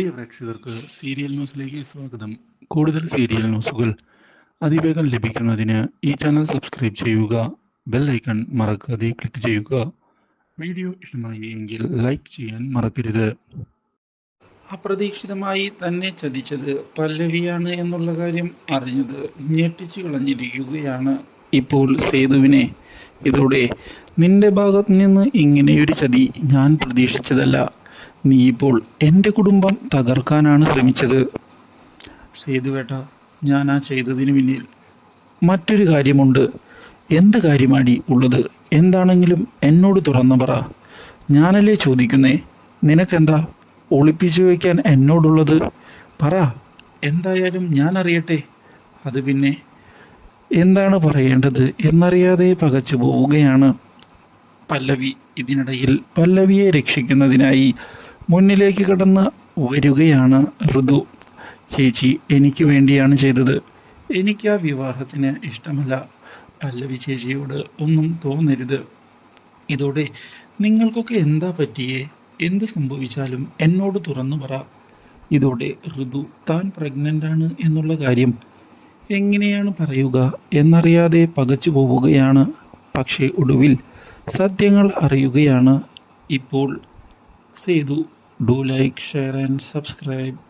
പ്രിയ പ്രേക്ഷകർക്ക് സീരിയൽ ന്യൂസിലേക്ക് സ്വാഗതം. കൂടുതൽ സീരിയൽ ന്യൂസുകൾ അതിവേഗം ലഭിക്കുന്നതിന് ഈ ചാനൽ സബ്സ്ക്രൈബ് ചെയ്യുക ബെൽ ഐക്കൺ മറക്കാതെ ക്ലിക്ക് ചെയ്യുക. വീഡിയോ ഇഷ്ടമായി എങ്കിൽ ലൈക്ക് ചെയ്യാൻ മറക്കരുത്. അപ്രതീക്ഷിതമായി തന്നെ ചതിച്ചത് പല്ലവിയാണ് എന്നുള്ള കാര്യം അറിഞ്ഞത് ഞെട്ടിച്ചു കളഞ്ഞിരിക്കുകയാണ് ഇപ്പോൾ സേതുവിനെ. ഇതോടെ നിന്റെ ഭാഗത്ത് നിന്ന് ഇങ്ങനെയൊരു ചതി ഞാൻ പ്രതീക്ഷിച്ചതല്ല. നീ ഇപ്പോൾ എന്റെ കുടുംബം തകർക്കാനാണ് ശ്രമിച്ചത്. സേതുവേട്ട ഞാൻ ആ ചെയ്തതിന് പിന്നിൽ. മറ്റൊരു കാര്യമുണ്ട്. എന്ത് കാര്യമാടി ഉള്ളത്? എന്താണെങ്കിലും എന്നോട് തുറന്നു പറ. ഞാനല്ലേ ചോദിക്കുന്നേ? നിനക്കെന്താ? ഒളിപ്പിച്ചു വയ്ക്കാൻ എന്നോടുള്ളത്? പറ. എന്തായാലും ഞാൻ അറിയട്ടെ. അത് പിന്നെ എന്താണ് പറയേണ്ടത്? എന്നറിയാതെ പകച്ചു പോവുകയാണ്. പല്ലവി ഇതിനിടയിൽ പല്ലവിയെ രക്ഷിക്കുന്നതിനായി മുന്നിലേക്ക് കടന്ന് വരികയാണ് ഋതു. ചേച്ചി എനിക്ക് വേണ്ടിയാണ് ചെയ്തത്. എനിക്ക് ആ വിവാഹത്തിന് ഇഷ്ടമല്ല. പല്ലവി ചേച്ചിയോട് ഒന്നും തോന്നരുത്. ഇതോടെ നിങ്ങൾക്കൊക്കെ എന്താ പറ്റിയേ? എന്ത് സംഭവിച്ചാലും എന്നോട് തുറന്നു പറ. ഇതോടെ ഋതു താൻ പ്രഗ്നന്റാണ് എന്നുള്ള കാര്യം എങ്ങനെയാണ് പറയുക എന്നറിയാതെ പകച്ചു പോവുകയാണ്. പക്ഷേ ഒടുവിൽ സത്യങ്ങൾ അറിയുകയാണ്. ഇപ്പോൾ Sethu do like share and subscribe